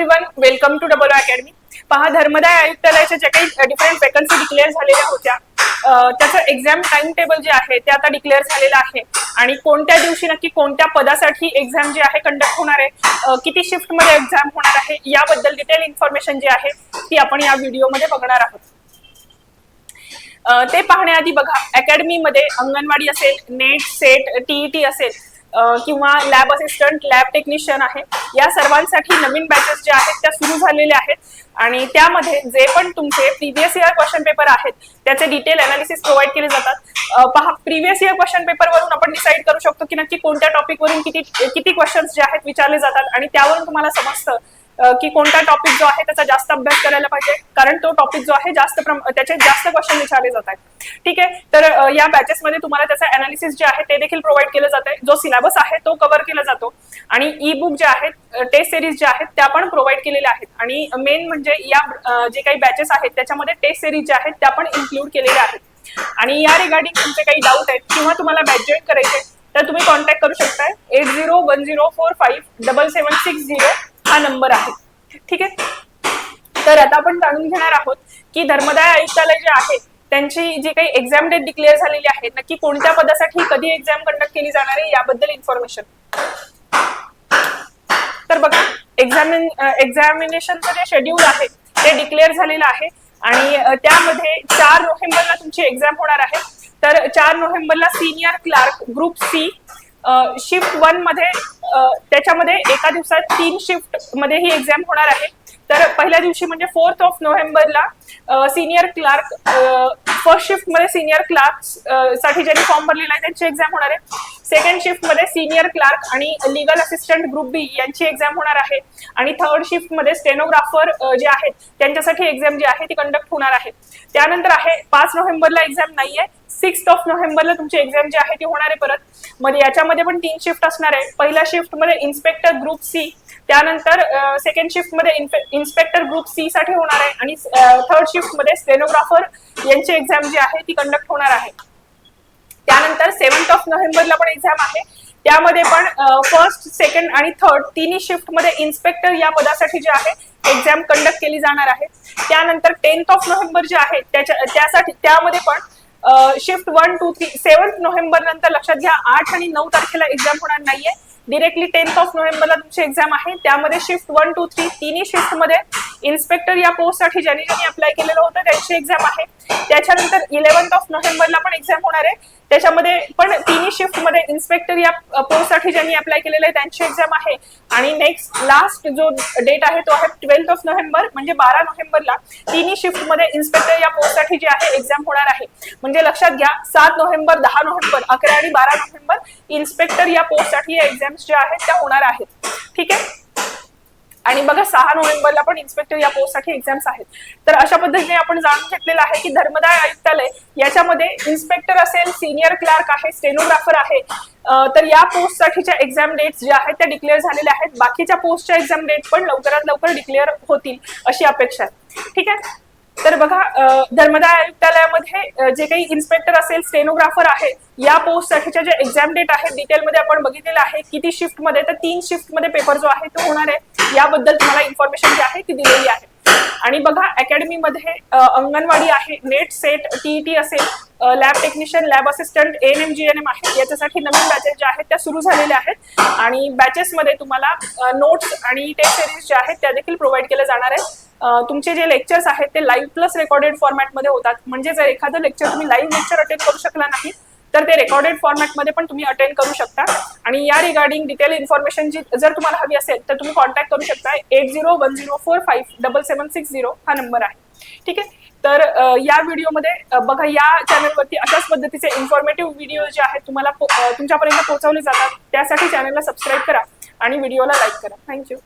Everyone welcome to double academy पहा धर्मदाय आयुक्तालयाच्या ज्या काही डिफरंट वेकन्सी डिक्लेअर झालेल्या होत्या त्याचं एक्झाम टाइम टेबल जे आहे ते आता डिक्लेअर झालेलं आहे. आणि कोणत्या दिवशी नक्की कोणत्या पदासाठी एक्झाम जी आहे कंडक्ट होणार आहे किती शिफ्टमध्ये एक्झाम होणार आहे याबद्दल डिटेल इन्फॉर्मेशन जी आहे ती आपण या व्हिडिओमध्ये बघणार आहोत. ते पाहण्याआधी बघा अकॅडमीमध्ये अंगणवाडी असेल नेट सेट टीईटी असेल किंवा लॅब असिस्टंट लॅब टेक्निशियन आहे. या सर्वांसाठी नवीन बॅचेस ज्या आहेत त्या सुरू झालेल्या आहेत. आणि त्यामध्ये जे पण तुमचे प्रिव्हियस इयर क्वेश्चन पेपर आहेत त्याचे डिटेल अनालिसिस प्रोव्हाइड केले जातात. पहा प्रिव्हियस इयर क्वेश्चन पेपर वरून आपण डिसाईड करू शकतो की नक्की कोणत्या टॉपिकवरून किती किती क्वेश्चन्स जे आहेत विचारले जातात. आणि त्यावरून तुम्हाला समजतं की कोणता टॉपिक जो आहे त्याचा जास्त अभ्यास करायला पाहिजे. कारण तो टॉपिक जो आहे जास्त त्याचे जास्त क्वेश्चन विचारले जात आहेत. ठीक आहे? तर या बॅचेस मध्ये तुम्हाला त्याचा अनालिसिस जे आहे ते देखील प्रोव्हाइड केलं जात आहे जो सिलेबस आहे तो कव्हर केला जातो. आणि ई बुक जे आहेत टेस्ट सिरीज ज्या आहेत त्या पण प्रोव्हाइड केलेल्या आहेत. आणि मेन म्हणजे या जे काही बॅचेस आहेत त्याच्यामध्ये टेस्ट सिरीज ज्या आहेत त्या पण इन्क्लूड केलेल्या आहेत. आणि या रिगार्डिंग तुमचे काही डाऊट आहेत किंवा तुम्हाला बॅच जॉईन करायचे तर तुम्ही कॉन्टॅक्ट करू शकताय. Eight zero one zero four five double seven six zero हा नंबर आहे. ठीक आहे? तर आता आपण जाणून घेणार आहोत की धर्मदाय आयुक्तालय जे आहे त्यांची जी काही एक्झाम डेट डिक्लेअर झालेली आहे नक्की कोणत्या पदासाठी कधी एक्झाम कंडक्ट केली जाणार आहे याबद्दल इन्फॉर्मेशन तर बघा एक्झामिन एक्झामिनेशनचं जे शेड्यूल आहे ते डिक्लेअर झालेलं आहे. आणि त्यामध्ये चार नोव्हेंबरला तुमची एक्झाम होणार आहे. तर चार नोव्हेंबरला senior clerk group C shift वनमध्ये त्याच्यामध्ये एका दिवसात तीन शिफ्टमध्ये ही एक्झाम होणार आहे. तर पहिल्या दिवशी म्हणजे फोर्थ ऑफ नोव्हेंबरला सिनियर क्लार्क फर्स्ट शिफ्टमध्ये सिनियर क्लार्कसाठी ज्यांनी फॉर्म भरलेला आहे त्यांची एक्झाम होणार आहे. सेकंड शिफ्टमध्ये सिनियर क्लार्क आणि लिगल असिस्टंट ग्रुप बी यांची एक्झाम होणार आहे. आणि थर्ड शिफ्टमध्ये स्टेनोग्राफर जे आहेत त्यांच्यासाठी एक्झाम जी आहे ती कंडक्ट होणार आहे. त्यानंतर आहे पाच नोव्हेंबरला एक्झाम नाहीये. सिक्स ऑफ नोव्हेंबरला तुमची एक्झाम जी आहे ती होणार आहे परत. मध्ये याच्यामध्ये पण तीन शिफ्ट असणार आहे. पहिल्या शिफ्टमध्ये इन्स्पेक्टर ग्रुप सी त्यानंतर सेकंड शिफ्टमध्ये इन्स्पेक्टर ग्रुप सी साठी होणार आहे आणि थर्ड शिफ्टमध्ये स्टेनोग्राफर यांची एक्झाम जी आहे ती कंडक्ट होणार आहे. त्यानंतर सेव्हन्थ ऑफ नोव्हेंबरला पण एक्झाम आहे. त्यामध्ये पण फर्स्ट सेकंड आणि थर्ड तिन्ही शिफ्टमध्ये इन्स्पेक्टर या पदासाठी जे आहे एक्झाम कंडक्ट केली जाणार आहे. त्यानंतर टेन्थ ऑफ नोव्हेंबर जे आहे त्याच्या त्यासाठी त्यामध्ये पण shift one two three seventh November नंतर लक्षात घ्या आठ आणि नऊ तारखेला एक्झाम होणार नाहीये. डिरेक्टली टेन्थ ऑफ नोव्हेंबरला तुमची एक्झाम आहे. त्यामध्ये शिफ्ट वन टू थ्री तिन्ही शिफ्टमध्ये इन्स्पेक्टर या पोस्टसाठी ज्यांनी ज्यांनी अप्लाय केलेलं होतं त्यांची एक्झाम आहे. त्याच्यानंतर इलेव्हन्थ ऑफ नोव्हेंबरला पण एक्झाम होणार आहे. त्याच्यामध्ये पण तिन्ही शिफ्टमध्ये इन्स्पेक्टर या पोस्टसाठी ज्यांनी अप्लाय केलेलं आहे त्यांची एक्झाम आहे. आणि नेक्स्ट लास्ट जो डेट आहे तो आहे ट्वेल्थ ऑफ नोव्हेंबर म्हणजे बारा नोव्हेंबरला तिन्ही शिफ्टमध्ये इन्स्पेक्टर या पोस्टसाठी जी आहे एक्झाम होणार आहे. म्हणजे लक्षात घ्या सात नोव्हेंबर दहा नोव्हेंबर अकरा आणि बारा नोव्हेंबर इन्स्पेक्टर या पोस्टसाठी या इन्स्पेक्शन्स ज्या आहेत त्या होणार आहेत. ठीक आहे? आणि बघा सहा नोव्हेंबरला पण इन्स्पेक्टर या पोस्टसाठी एक्झाम्स आहेत. तर अशा पद्धतीने आपण जाणून घेतलेलं आहे की धर्मदाय आयुक्तालय याच्यामध्ये इन्स्पेक्टर असेल सिनियर क्लार्क आहे स्टेनोग्राफर आहे तर या पोस्टसाठीच्या एक्झाम डेट्स ज्या आहेत त्या डिक्लेअर झालेल्या आहेत. बाकीच्या पोस्टच्या एक्झाम डेट पण लवकरात लवकर डिक्लेअर होतील अशी अपेक्षा आहे. ठीक आहे? तर बघा धर्मदाय आयुक्तालयामध्ये जे काही इन्स्पेक्टर असेल स्टेनोग्राफर आहे या पोस्ट साठीच्या जे एक्झाम डेट आहेत डिटेलमध्ये आपण बघितलेलं आहे किती शिफ्टमध्ये तर तीन शिफ्टमध्ये पेपर जो आहे तो होणार आहे. याबद्दल तुम्हाला इन्फॉर्मेशन जी आहे ती दिलेली आहे. आणि बघा अकॅडमीमध्ये अंगणवाडी आहे नेट सेट टीईटी असेल lab technician lab assistant N M G N M आहे. याच्यासाठी नवीन बॅचेस ज्या आहेत त्या सुरू झालेल्या आहेत. आणि बॅचेसमध्ये तुम्हाला नोट्स आणि टेस्ट सिरीज ज्या आहेत त्या देखील प्रोव्हाइड केल्या जाणार आहेत. तुमचे जे लेक्चर्स आहेत ते लाईव्ह प्लस रेकॉर्डेड फॉर्मॅटमध्ये होतात. म्हणजे जर एखादं लेक्चर तुम्ही लाईव्ह लेक्चर अटेंड करू शकला नाही तर ते रेकॉर्डेड फॉर्मॅटमध्ये पण तुम्ही अटेंड करू शकता. आणि या रिगार्डिंग डिटेल इन्फॉर्मेशन जी जर तुम्हाला हवी असेल तर तुम्ही कॉन्टॅक्ट करू शकता eight zero one zero four five double seven six zero हा नंबर आहे. ठीक आहे? तर या व्हिडिओमध्ये बघा या चॅनलवरती अशाच पद्धतीचे इन्फॉर्मेटिव्ह व्हिडिओ जे आहेत तुम्हाला तुमच्यापर्यंत पोहोचवले जातात. त्यासाठी चॅनलला सबस्क्राईब करा आणि व्हिडिओला लाईक करा. थँक्यू